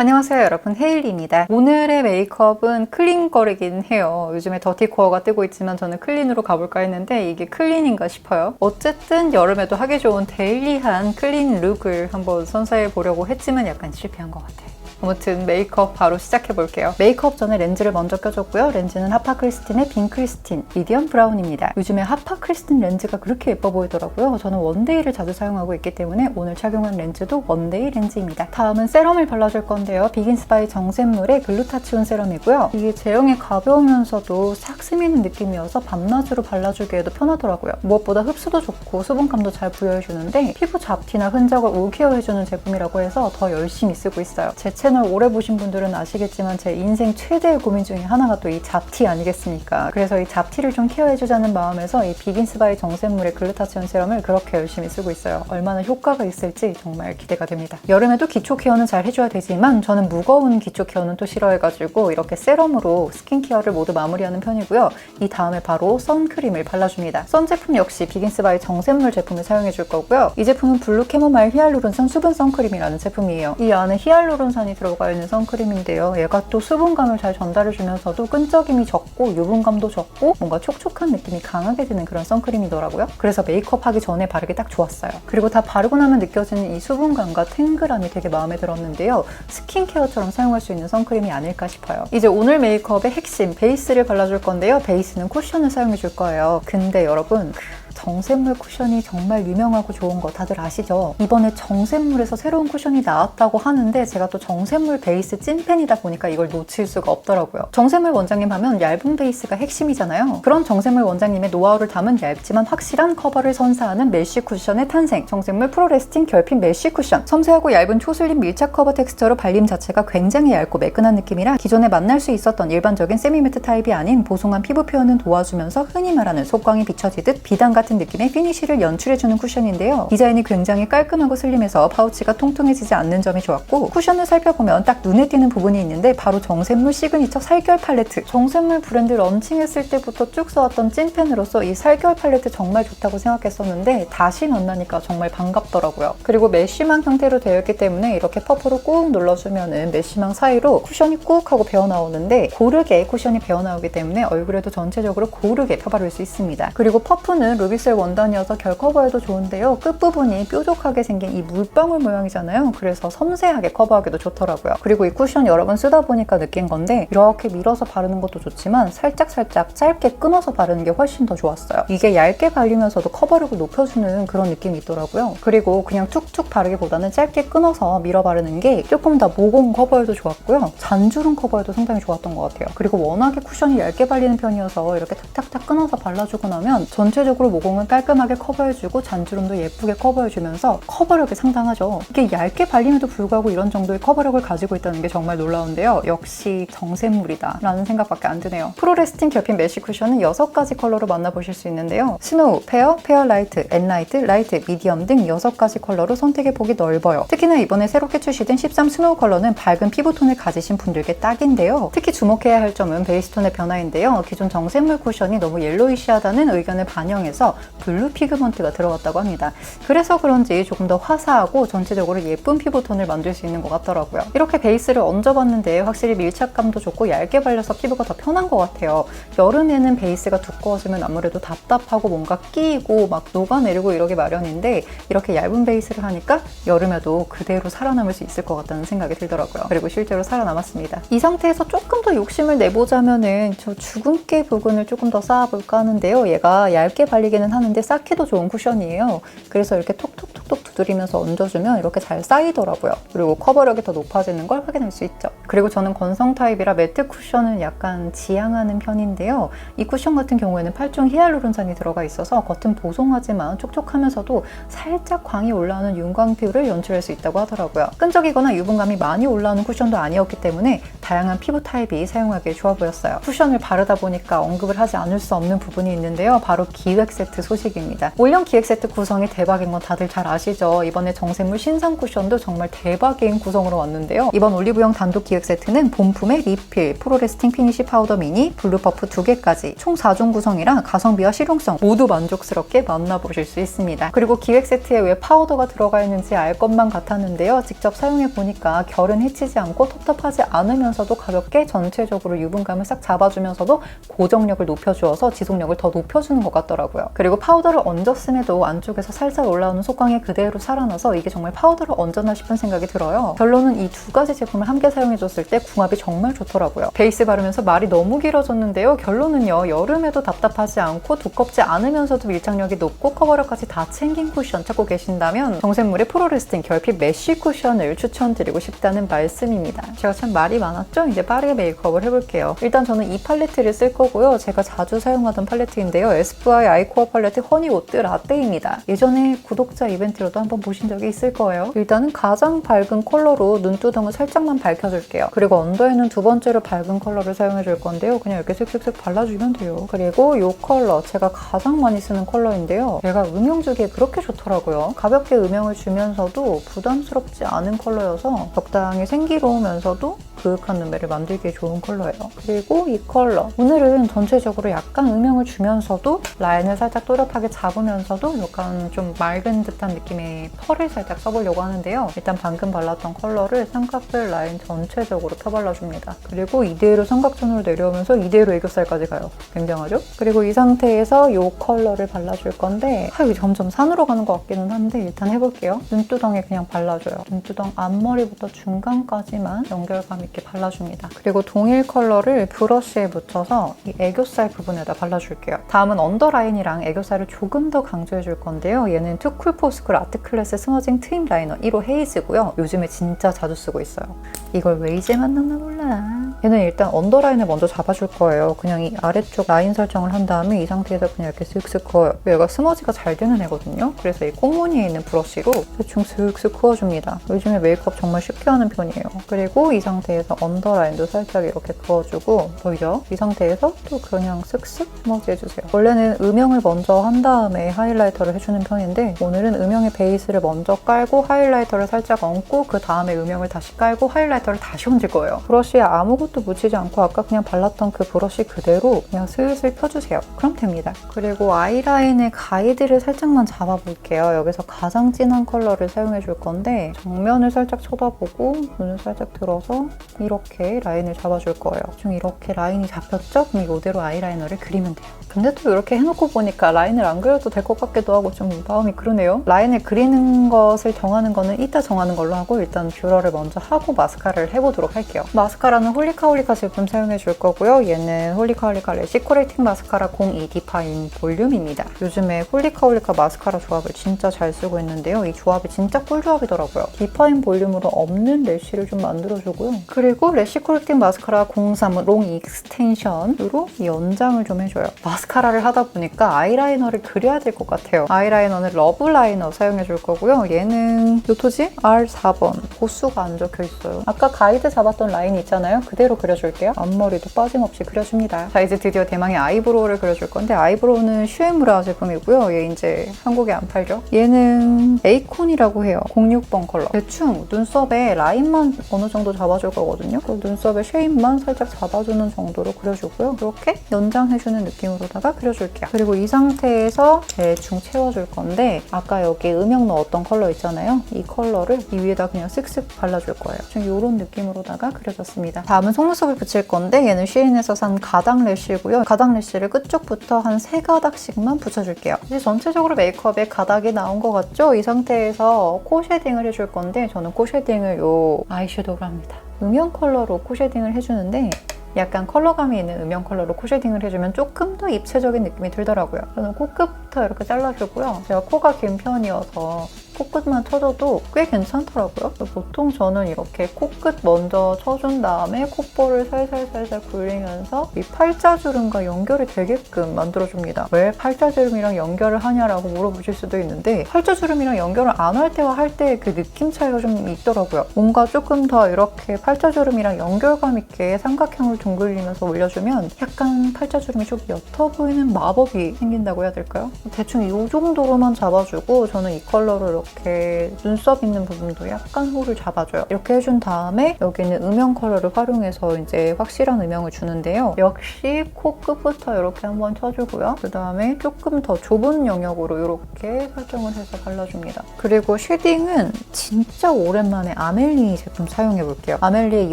안녕하세요 여러분. 헤일리입니다. 오늘의 메이크업은 클린 거리긴 해요. 요즘에 더티코어가 뜨고 있지만 저는 클린으로 가볼까 했는데 이게 클린인가 싶어요. 어쨌든 여름에도 하기 좋은 데일리한 클린 룩을 한번 선사해 보려고 했지만 약간 실패한 것 같아요 아무튼 메이크업 바로 시작해 볼게요. 메이크업 전에 렌즈를 먼저 껴줬고요. 렌즈는 하파 크리스틴의 빈 크리스틴 미디엄 브라운입니다. 요즘에 하파 크리스틴 렌즈가 그렇게 예뻐 보이더라고요. 저는 원데이를 자주 사용하고 있기 때문에 오늘 착용한 렌즈도 원데이 렌즈입니다. 다음은 세럼을 발라줄 건데요. 비긴스바이 정샘물의 글루타치온 세럼이고요. 이게 제형이 가벼우면서도 싹 스미는 느낌이어서 밤낮으로 발라주기에도 편하더라고요. 무엇보다 흡수도 좋고 수분감도 잘 부여해주는데 피부 잡티나 흔적을 우케어해주는 제품이라고 해서 더 열심히 쓰고 있어요. 제 채널 오래 보신 분들은 아시겠지만 제 인생 최대의 고민 중에 하나가 또 이 잡티 아니겠습니까? 그래서 이 잡티를 좀 케어해주자는 마음에서 이 비긴스 바이 정샘물의 글루타치온 세럼을 그렇게 열심히 쓰고 있어요. 얼마나 효과가 있을지 정말 기대가 됩니다. 여름에도 기초 케어는 잘 해줘야 되지만 저는 무거운 기초 케어는 또 싫어해가지고 이렇게 세럼으로 스킨케어를 모두 마무리하는 편이고요. 이 다음에 바로 선크림을 발라줍니다. 선 제품 역시 비긴스 바이 정샘물 제품을 사용해줄 거고요. 이 제품은 블루 캐모마일 히알루론산 수분 선크림이라는 제품이에요. 이 안에 히알루론산이 들어가 있는 선크림인데요. 얘가 또 수분감을 잘 전달해주면서도 끈적임이 적고 유분감도 적고 뭔가 촉촉한 느낌이 강하게 드는 그런 선크림이더라고요. 그래서 메이크업 하기 전에 바르기 딱 좋았어요. 그리고 다 바르고 나면 느껴지는 이 수분감과 탱글함이 되게 마음에 들었는데요. 스킨케어처럼 사용할 수 있는 선크림이 아닐까 싶어요. 이제 오늘 메이크업의 핵심 베이스를 발라줄 건데요. 베이스는 쿠션을 사용해 줄 거예요. 근데 여러분 정샘물 쿠션이 정말 유명하고 좋은 거 다들 아시죠? 이번에 정샘물에서 새로운 쿠션이 나왔다고 하는데 제가 또 정샘물 베이스 찐팬이다 보니까 이걸 놓칠 수가 없더라고요. 정샘물 원장님 하면 얇은 베이스가 핵심이잖아요. 그런 정샘물 원장님의 노하우를 담은 얇지만 확실한 커버를 선사하는 메쉬 쿠션의 탄생. 정샘물 프로레스팅 결핍 메쉬 쿠션. 섬세하고 얇은 초슬림 밀착 커버 텍스처로 발림 자체가 굉장히 얇고 매끈한 느낌이라 기존에 만날 수 있었던 일반적인 세미매트 타입이 아닌 보송한 피부 표현은 도와주면서 흔히 말하는 속광이 비춰지듯 비단 같은 느낌의 피니쉬를 연출해주는 쿠션인데요. 디자인이 굉장히 깔끔하고 슬림해서 파우치가 통통해지지 않는 점이 좋았고 쿠션을 살펴보면 딱 눈에 띄는 부분이 있는데 바로 정샘물 시그니처 살결 팔레트. 정샘물 브랜드 런칭했을 때부터 쭉 써왔던 찐팬으로서 이 살결 팔레트 정말 좋다고 생각했었는데 다시 만나니까 정말 반갑더라고요. 그리고 메쉬망 형태로 되어 있기 때문에 이렇게 퍼프로 꾹 눌러주면은 메쉬망 사이로 쿠션이 꾹 하고 배어 나오는데 고르게 쿠션이 배어 나오기 때문에 얼굴에도 전체적으로 고르게 펴바를 수 있습니다. 그리고 퍼프는 루비셀 원단이어서 결 커버에도 좋은데요. 끝부분이 뾰족하게 생긴 이 물방울 모양이잖아요. 그래서 섬세하게 커버하기도 좋더라고요. 그리고 이 쿠션 여러 번 쓰다 보니까 느낀 건데 이렇게 밀어서 바르는 것도 좋지만 살짝 살짝 짧게 끊어서 바르는 게 훨씬 더 좋았어요. 이게 얇게 발리면서도 커버력을 높여주는 그런 느낌이 있더라고요. 그리고 그냥 툭툭 바르기보다는 짧게 끊어서 밀어 바르는 게 조금 더 모공 커버에도 좋았고요. 잔주름 커버에도 상당히 좋았던 것 같아요. 그리고 워낙에 쿠션이 얇게 발리는 편이어서 이렇게 탁탁탁 끊어서 발라주고 나면 전체적으로 모공을 깔끔하게 커버해주고 잔주름도 예쁘게 커버해주면서 커버력이 상당하죠. 이게 얇게 발림에도 불구하고 이런 정도의 커버력을 가지고 있다는 게 정말 놀라운데요. 역시 정샘물이다 라는 생각밖에 안 드네요. 프로레스팅 결핍 메쉬 쿠션은 6가지 컬러로 만나보실 수 있는데요. 스노우, 페어, 페어 라이트, 엔라이트, 라이트, 미디엄 등 6가지 컬러로 선택의 폭이 넓어요. 특히나 이번에 새롭게 출시된 13 스노우 컬러는 밝은 피부톤을 가지신 분들께 딱인데요. 특히 주목해야 할 점은 베이스톤의 변화인데요. 기존 정샘물 쿠션이 너무 옐로이시하다는 의견을 반영해서 블루 피그먼트가 들어갔다고 합니다. 그래서 그런지 조금 더 화사하고 전체적으로 예쁜 피부톤을 만들 수 있는 것 같더라고요. 이렇게 베이스를 얹어봤는데 확실히 밀착감도 좋고 얇게 발려서 피부가 더 편한 것 같아요. 여름에는 베이스가 두꺼워지면 아무래도 답답하고 뭔가 끼이고 막 녹아내리고 이러기 마련인데 이렇게 얇은 베이스를 하니까 여름에도 그대로 살아남을 수 있을 것 같다는 생각이 들더라고요. 그리고 실제로 살아남았습니다. 이 상태에서 조금 더 욕심을 내보자면은 저 주근깨 부분을 조금 더 쌓아볼까 하는데요. 얘가 얇게 발리 기는 하는데 쌓기도 좋은 쿠션이에요. 그래서 이렇게 톡톡톡톡 두드리면서 얹어주면 이렇게 잘 쌓이더라고요. 그리고 커버력이 더 높아지는 걸 확인할 수 있죠. 그리고 저는 건성 타입이라 매트 쿠션을 약간 지향하는 편인데요. 이 쿠션 같은 경우에는 8종 히알루론산이 들어가 있어서 겉은 보송하지만 촉촉하면서도 살짝 광이 올라오는 윤광피부를 연출할 수 있다고 하더라고요. 끈적이거나 유분감이 많이 올라오는 쿠션도 아니었기 때문에 다양한 피부 타입이 사용하기에 좋아 보였어요. 쿠션을 바르다 보니까 언급을 하지 않을 수 없는 부분이 있는데요. 바로 기획 세트 소식입니다. 올영 기획 세트 구성이 대박인 건 다들 잘 아시죠? 이번에 정샘물 신상 쿠션도 정말 대박인 구성으로 왔는데요. 이번 올리브영 단독 기획 세트는 본품의 리필, 프로레스팅 피니시 파우더 미니, 블루 퍼프 2개까지 총 4종 구성이라 가성비와 실용성 모두 만족스럽게 만나보실 수 있습니다. 그리고 기획 세트에 왜 파우더가 들어가 있는지 알 것만 같았는데요. 직접 사용해 보니까 결은 해치지 않고 텁텁하지 않으면서도 가볍게 전체적으로 유분감을 싹 잡아주면서도 고정력을 높여주어서 지속력을 더 높여주는 것 같더라고요. 그리고 파우더를 얹었음에도 안쪽에서 살짝 올라오는 속광이 그대로 살아나서 이게 정말 파우더를 얹었나 싶은 생각이 들어요. 결론은 이 두 가지 제품을 함께 사용해 줬을 때 궁합이 정말 좋더라고요. 베이스 바르면서 말이 너무 길어졌는데요. 결론은요. 여름에도 답답하지 않고 두껍지 않으면서도 밀착력이 높고 커버력까지 다 챙긴 쿠션 찾고 계신다면 정샘물의 프로레스팅 결핍 메쉬 쿠션을 추천드리고 싶다는 말씀입니다. 제가 참 말이 많았죠? 이제 빠르게 메이크업을 해볼게요. 일단 저는 이 팔레트를 쓸 거고요. 제가 자주 사용하던 팔레트인데요. 에스쁘아의 아이코어 팔레트 허니오트 라떼입니다. 예전에 구독자 이벤트로도 한번 보신 적이 있을 거예요. 일단은 가장 밝은 컬러로 눈두덩을 살짝만 밝혀줄게요. 그리고 언더에는 두 번째로 밝은 컬러를 사용해 줄 건데요. 그냥 이렇게 슥슥슥 발라주면 돼요. 그리고 이 컬러 제가 가장 많이 쓰는 컬러인데요. 얘가 음영 주기에 그렇게 좋더라고요. 가볍게 음영을 주면서도 부담스럽지 않은 컬러여서 적당히 생기로우면서도 그윽한 눈매를 만들기에 좋은 컬러예요. 그리고 이 컬러. 오늘은 전체적으로 약간 음영을 주면서도 라인을 살짝 또렷하게 잡으면서도 약간 좀 맑은 듯한 느낌의 펄을 살짝 써보려고 하는데요. 일단 방금 발랐던 컬러를 삼각별 라인 전체 적으로 펴발라줍니다. 그리고 이대로 삼각존으로 내려오면서 이대로 애교살까지 가요. 굉장하죠? 그리고 이 상태에서 이 컬러를 발라줄 건데 아, 이게 점점 산으로 가는 것 같기는 한데 일단 해볼게요. 눈두덩에 그냥 발라줘요. 눈두덩 앞머리부터 중간까지만 연결감 있게 발라줍니다. 그리고 동일 컬러를 브러쉬에 묻혀서 이 애교살 부분에다 발라줄게요. 다음은 언더라인이랑 애교살을 조금 더 강조해줄 건데요. 얘는 투쿨 포스쿨 아트클래스 스머징 트임 라이너 1호 헤이즈고요. 요즘에 진짜 자주 쓰고 있어요. 이걸 왜 이제 만났나 몰라. 얘는 일단 언더라인을 먼저 잡아줄 거예요. 그냥 이 아래쪽 라인 설정을 한 다음에 이 상태에서 그냥 이렇게 슥슥 그어요. 얘가 스머지가 잘 되는 애거든요. 그래서 이 꽁무니에 있는 브러쉬로 대충 슥슥 그어줍니다. 요즘에 메이크업 정말 쉽게 하는 편이에요. 그리고 이 상태에서 언더라인도 살짝 이렇게 그어주고 보이죠? 이 상태에서 또 그냥 슥슥 스머지 해주세요. 원래는 음영을 먼저 한 다음에 하이라이터를 해주는 편인데 오늘은 음영의 베이스를 먼저 깔고 하이라이터를 살짝 얹고 그 다음에 음영을 다시 깔고 하이라이터를 다시 얹을 거예요. 브러쉬에 아무것도 묻히지 않고 아까 그냥 발랐던 그 브러쉬 그대로 그냥 슬슬 펴주세요. 그럼 됩니다. 그리고 아이라인의 가이드를 살짝만 잡아볼게요. 여기서 가장 진한 컬러를 사용해 줄 건데 정면을 살짝 쳐다보고 눈을 살짝 들어서 이렇게 라인을 잡아줄 거예요. 지금 이렇게 라인이 잡혔죠? 그럼 이대로 아이라이너를 그리면 돼요. 근데 또 이렇게 해놓고 보니까 라인을 안 그려도 될 것 같기도 하고 좀 마음이 그러네요. 라인을 그리는 것을 정하는 거는 이따 정하는 걸로 하고 일단 뷰러를 먼저 하고 마스카라를 해보 도록 할게요. 마스카라는 홀리카홀리카 제품 사용해 줄 거고요. 얘는 홀리카홀리카 레시코레이팅 마스카라 02 디파인 볼륨입니다. 요즘에 홀리카홀리카 마스카라 조합을 진짜 잘 쓰고 있는데요. 이 조합이 진짜 꿀조합이더라고요. 디파인 볼륨으로 없는 래쉬를 좀 만들어주고요. 그리고 래쉬 코렉팅 마스카라 03은 롱 익스텐션으로 연장을 좀 해줘요. 마스카라를 하다 보니까 아이라이너를 그려야 될 것 같아요. 아이라이너는 러브 라이너 사용해 줄 거고요. 얘는 요토지 R4번 고수가 안 적혀 있어요. 아까 가이 드 잡았던 라인 있잖아요. 그대로 그려줄게요. 앞머리도 빠짐없이 그려줍니다. 자 이제 드디어 대망의 아이브로우를 그려줄 건데 아이브로우는 슈에무라 제품이고요. 얘 이제 한국에 안 팔죠. 얘는 에이콘이라고 해요. 06번 컬러. 대충 눈썹에 라인만 어느 정도 잡아줄 거거든요. 그 눈썹의 쉐입만 살짝 잡아주는 정도로 그려주고요. 이렇게 연장해주는 느낌으로다가 그려줄게요. 그리고 이 상태에서 대충 채워줄 건데 아까 여기 음영 넣었던 컬러 있잖아요. 이 컬러를 이 위에다 그냥 쓱쓱 발라줄 거예요. 좀 이런 느낌 으로다가 그려줬습니다. 다음은 속눈썹을 붙일 건데 얘는 쉬인에서 산 가닥 래쉬고요. 가닥 래쉬를 끝쪽부터 한 세 가닥씩만 붙여줄게요. 이제 전체적으로 메이크업에 가닥이 나온 것 같죠? 이 상태에서 코 쉐딩을 해줄 건데 저는 코 쉐딩을 이 아이섀도우로 합니다. 음영 컬러로 코 쉐딩을 해주는데 약간 컬러감이 있는 음영 컬러로 코 쉐딩을 해주면 조금 더 입체적인 느낌이 들더라고요. 저는 코끝부터 이렇게 잘라주고요. 제가 코가 긴 편이어서 코끝만 쳐줘도 꽤 괜찮더라고요. 보통 저는 이렇게 코끝 먼저 쳐준 다음에 콧볼을 살살살살 굴리면서 이 팔자주름과 연결이 되게끔 만들어줍니다. 왜 팔자주름이랑 연결을 하냐라고 물어보실 수도 있는데 팔자주름이랑 연결을 안 할 때와 할 때의 그 느낌 차이가 좀 있더라고요. 뭔가 조금 더 이렇게 팔자주름이랑 연결감 있게 삼각형을 둥글리면서 올려주면 약간 팔자주름이 좀 옅어 보이는 마법이 생긴다고 해야 될까요? 대충 이 정도로만 잡아주고 저는 이 컬러로 이렇게 이렇게 눈썹 있는 부분도 약간 홀을 잡아줘요. 이렇게 해준 다음에 여기는 음영 컬러를 활용해서 이제 확실한 음영을 주는데요. 역시 코 끝부터 이렇게 한번 쳐주고요. 그 다음에 조금 더 좁은 영역으로 이렇게 설정을 해서 발라줍니다. 그리고 쉐딩은 진짜 오랜만에 아멜리 제품 사용해볼게요. 아멜리의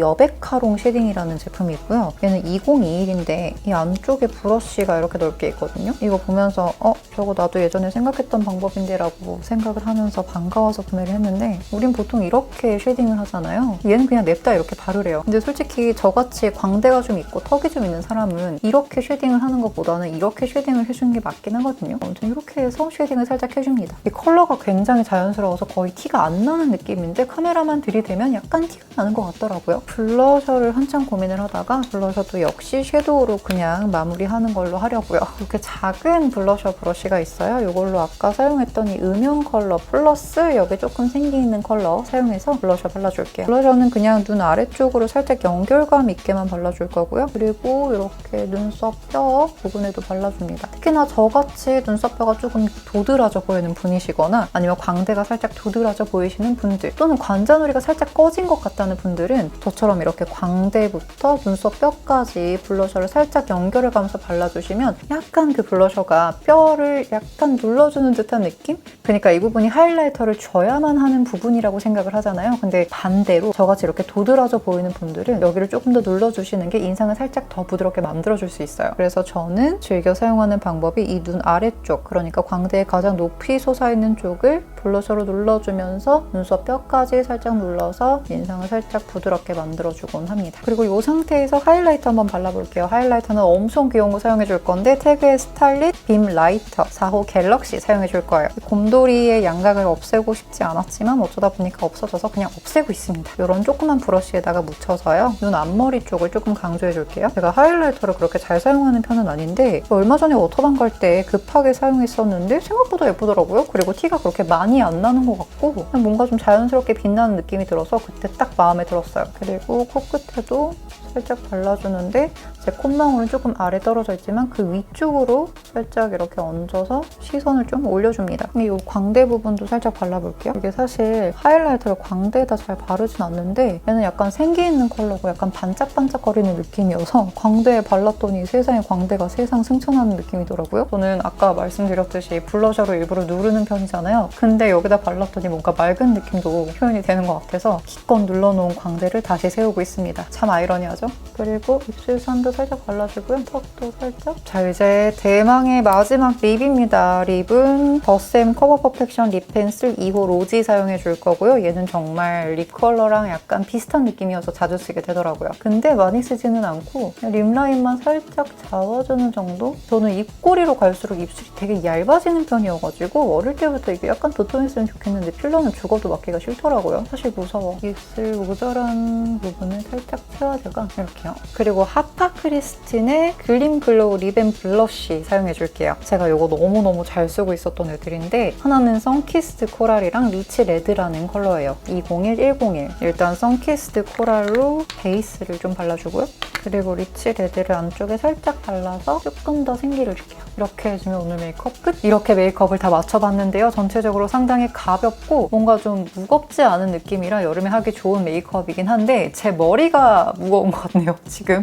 여백카롱 쉐딩이라는 제품이 있고요. 얘는 2021인데 이 안쪽에 브러쉬가 이렇게 넓게 있거든요. 이거 보면서 어? 저거 나도 예전에 생각했던 방법인데 라고 생각을 하면서 반가워서 구매를 했는데 우린 보통 이렇게 쉐딩을 하잖아요. 얘는 그냥 냅다 이렇게 바르래요. 근데 솔직히 저같이 광대가 좀 있고 턱이 좀 있는 사람은 이렇게 쉐딩을 하는 것보다는 이렇게 쉐딩을 해주는 게 맞긴 하거든요. 아무튼 이렇게 해서 쉐딩을 살짝 해줍니다. 이 컬러가 굉장히 자연스러워서 거의 티가 안 나는 느낌인데 카메라만 들이대면 약간 티가 나는 것 같더라고요. 블러셔를 한참 고민을 하다가 블러셔도 역시 섀도우로 그냥 마무리하는 걸로 하려고요. 이렇게 작은 블러셔 브러쉬가 있어요. 이걸로 아까 사용했던 이 음영 컬러 플러스 여기 조금 생기 있는 컬러 사용해서 블러셔 발라줄게요. 블러셔는 그냥 눈 아래쪽으로 살짝 연결감 있게만 발라줄 거고요. 그리고 이렇게 눈썹 뼈 부분에도 발라줍니다. 특히나 저같이 눈썹 뼈가 조금 도드라져 보이는 분이시거나 아니면 광대가 살짝 도드라져 보이시는 분들 또는 관자놀이가 살짝 꺼진 것 같다는 분들은 저처럼 이렇게 광대부터 눈썹 뼈까지 블러셔를 살짝 연결을 가면서 발라주시면 약간 그 블러셔가 뼈를 약간 눌러주는 듯한 느낌? 그러니까 이 부분이 하이 라이터를 줘야만 하는 부분이라고 생각을 하잖아요. 근데 반대로 저같이 이렇게 도드라져 보이는 분들은 여기를 조금 더 눌러주시는 게 인상을 살짝 더 부드럽게 만들어줄 수 있어요. 그래서 저는 즐겨 사용하는 방법이 이 눈 아래쪽, 그러니까 광대의 가장 높이 솟아있는 쪽을 블러셔로 눌러주면서 눈썹 뼈까지 살짝 눌러서 인상을 살짝 부드럽게 만들어주곤 합니다. 그리고 이 상태에서 하이라이터 한번 발라볼게요. 하이라이터는 엄청 귀여운 거 사용해줄 건데 태그의 스타일릿 빔 라이터 4호 갤럭시 사용해줄 거예요. 곰돌이의 양각을 없애고 싶지 않았지만 어쩌다 보니까 없어져서 그냥 없애고 있습니다. 이런 조그만 브러쉬에다가 묻혀서요. 눈 앞머리 쪽을 조금 강조해 줄게요. 제가 하이라이터를 그렇게 잘 사용하는 편은 아닌데 얼마 전에 워터방 갈 때 급하게 사용했었는데 생각보다 예쁘더라고요. 그리고 티가 그렇게 많이 안 나는 것 같고 그냥 뭔가 좀 자연스럽게 빛나는 느낌이 들어서 그때 딱 마음에 들었어요. 그리고 코끝에도 살짝 발라주는데 제 콧망울은 조금 아래 떨어져 있지만 그 위쪽으로 살짝 이렇게 얹어서 시선을 좀 올려줍니다. 이 광대 부분도 살짝 발라볼게요. 이게 사실 하이라이터를 광대에다 잘 바르진 않는데 얘는 약간 생기 있는 컬러고 약간 반짝반짝거리는 느낌이어서 광대에 발랐더니 세상에 광대가 세상 승천하는 느낌이더라고요. 저는 아까 말씀드렸듯이 블러셔로 일부러 누르는 편이잖아요. 근데 여기다 발랐더니 뭔가 맑은 느낌도 표현이 되는 것 같아서 기껏 눌러놓은 광대를 다시 세우고 있습니다. 참 아이러니하죠? 그리고 입술선도 살짝 발라주고요. 턱도 살짝. 자, 이제 대망의 마지막 립입니다. 립은 더샘 커버 퍼펙션 립 펜슬 2호 로지 사용해 줄 거고요. 얘는 정말 립 컬러랑 약간 비슷한 느낌이어서 자주 쓰게 되더라고요. 근데 많이 쓰지는 않고 립 라인만 살짝 잡아주는 정도? 저는 입꼬리로 갈수록 입술이 되게 얇아지는 편이어가지고 어릴 때부터 이게 약간 도톰했으면 좋겠는데 필러는 죽어도 맞기가 싫더라고요. 사실 무서워. 입술 모자란 부분을 살짝 채워주고 이렇게요. 그리고 하타 크리스틴의 글림 글로우 립앤 블러쉬 사용해줄게요. 제가 이거 너무너무 잘 쓰고 있었던 애들인데 하나는 선키스트 코랄이랑 리치 레드라는 컬러예요. 201, 101. 일단 선키스트 코랄로 베이스를 좀 발라주고요. 그리고 리치 레드를 안쪽에 살짝 발라서 조금 더 생기를 줄게요. 이렇게 해주면 오늘 메이크업 끝! 이렇게 메이크업을 다 맞춰봤는데요. 전체적으로 상당히 가볍고 뭔가 좀 무겁지 않은 느낌이라 여름에 하기 좋은 메이크업이긴 한데 제 머리가 무거운 것 같네요, 지금.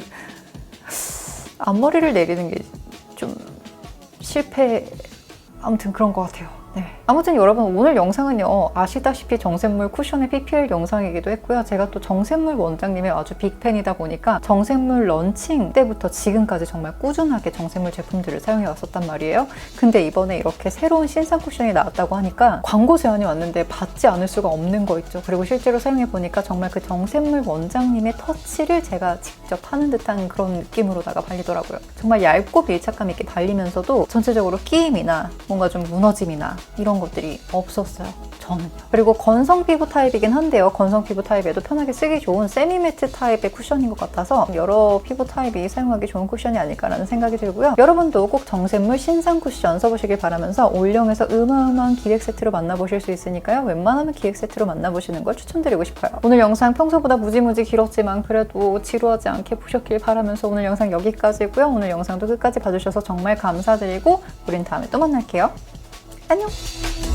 앞머리를 내리는 게 좀 실패 아무튼 그런 것 같아요. 네. 아무튼 여러분 오늘 영상은요 아시다시피 정샘물 쿠션의 PPL 영상이기도 했고요. 제가 또 정샘물 원장님의 아주 빅팬이다 보니까 정샘물 런칭 때부터 지금까지 정말 꾸준하게 정샘물 제품들을 사용해 왔었단 말이에요. 근데 이번에 이렇게 새로운 신상 쿠션이 나왔다고 하니까 광고 제안이 왔는데 받지 않을 수가 없는 거 있죠. 그리고 실제로 사용해 보니까 정말 그 정샘물 원장님의 터치를 제가 직접 하는 듯한 그런 느낌으로다가 발리더라고요. 정말 얇고 밀착감 있게 발리면서도 전체적으로 끼임이나 뭔가 좀 무너짐이나 이런 것들이 없었어요. 저는요. 그리고 건성 피부 타입이긴 한데요. 건성 피부 타입에도 편하게 쓰기 좋은 세미 매트 타입의 쿠션인 것 같아서 여러 피부 타입이 사용하기 좋은 쿠션이 아닐까라는 생각이 들고요. 여러분도 꼭 정샘물 신상 쿠션 써보시길 바라면서 올영에서 어마어마한 기획 세트로 만나보실 수 있으니까요. 웬만하면 기획 세트로 만나보시는 걸 추천드리고 싶어요. 오늘 영상 평소보다 무지무지 길었지만 그래도 지루하지 않게 보셨길 바라면서 오늘 영상 여기까지고요. 오늘 영상도 끝까지 봐주셔서 정말 감사드리고 우린 다음에 또 만날게요. 안